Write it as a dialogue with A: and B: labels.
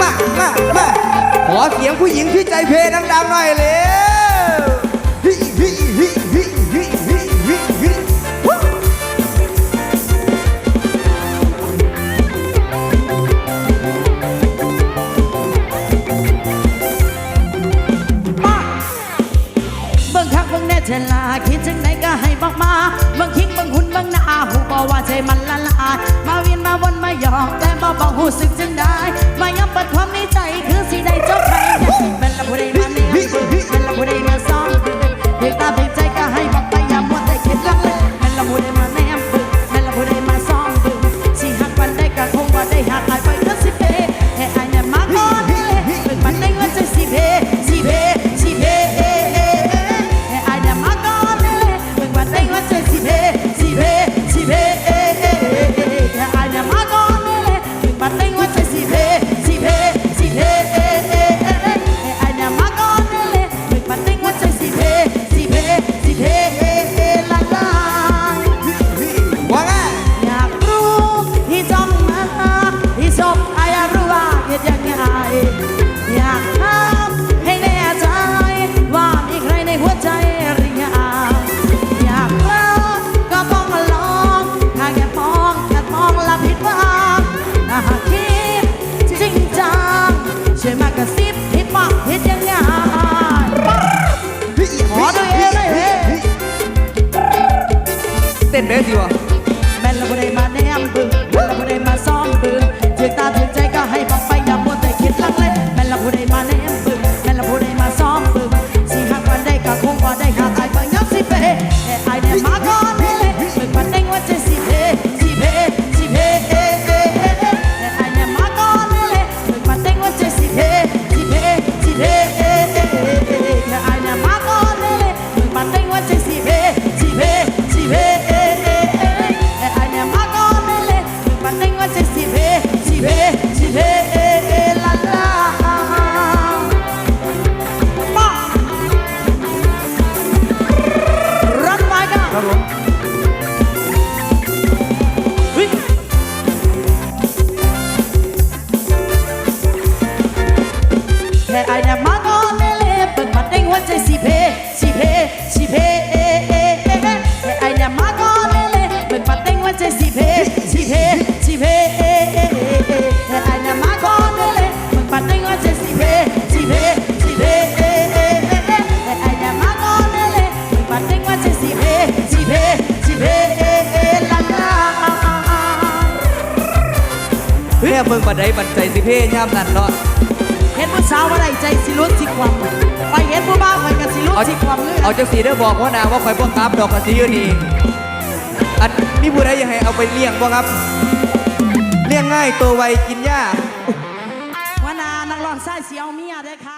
A: มามามาขอเสียงผู้หญิงที่ใจเพลดังๆหน่อยเร็วฮิฮิฮิฮิฮิฮิฮิฮิ
B: เบิ่งคักเบิ่งแน่เธลาคิดจังไหนก็ให้บอกมาบางที ต้นเบสดีวะแม่นเราบ่ไมาแนมเบิ่ง luôn งเบิ่งบันไดบันใจสิเพ่ย่ามนั่นเนาะเห็นผู้สาวอะไรใจสิลุ้นสิความไปเห็นผู้บ้าคอยกันสิลุ้นสิความเลย
A: เอาเจ้าสีเด้อบอกว่านาว่าคอยบ่ครับดอกกระสีอยู่นี่อันนี่ผู้ใดยังให้เอาไปเลี้ยงบ่ครับ เลี้ยงง่ายตัวไวกินยาก
B: ว่านานักร้องสายเสียวเมียได้ค่ะ